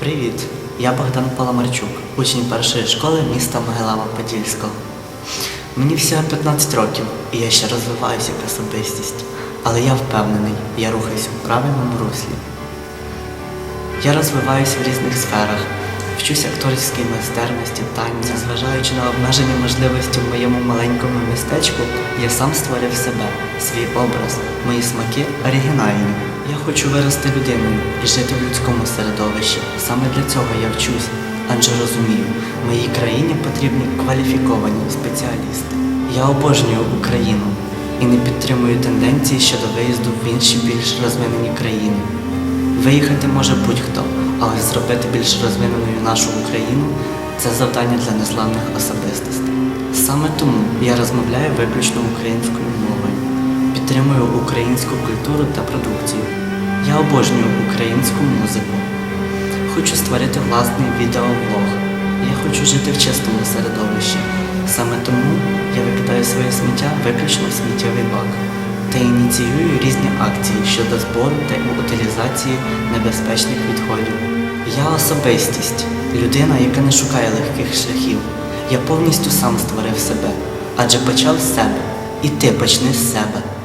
Привіт, я Богдан Паламарчук, учень першої школи міста Могилева-Подільського. Мені всього 15 років, і я ще розвиваюся як особистість, але я впевнений, я рухаюся у правильному руслі. Я розвиваюся в різних сферах, вчусь акторській майстерності, танцю, зважаючи на обмежені можливості в моєму маленькому містечку, я сам створив себе, свій образ, мої смаки оригінальні. Я хочу вирости людиною і жити в людському середовищі. Саме для цього я вчусь, адже розумію, моїй країні потрібні кваліфіковані спеціалісти. Я обожнюю Україну і не підтримую тенденції щодо виїзду в інші більш розвинені країни. Виїхати може будь-хто, але зробити більш розвиненою нашу Україну це завдання для незламних особистостей. Саме тому я розмовляю виключно українською мовою, підтримую українську культуру та продукцію. Я обожнюю українську музику. Хочу створити власний відеоблог. Я хочу жити в чистому середовищі. Саме тому я викидаю своє сміття виключно в сміттєвий бак та ініціюю різні акції щодо збору та утилізації небезпечних відходів. Я особистість, людина, яка не шукає легких шляхів. Я повністю сам створив себе, адже почав з себе, і ти почни з себе.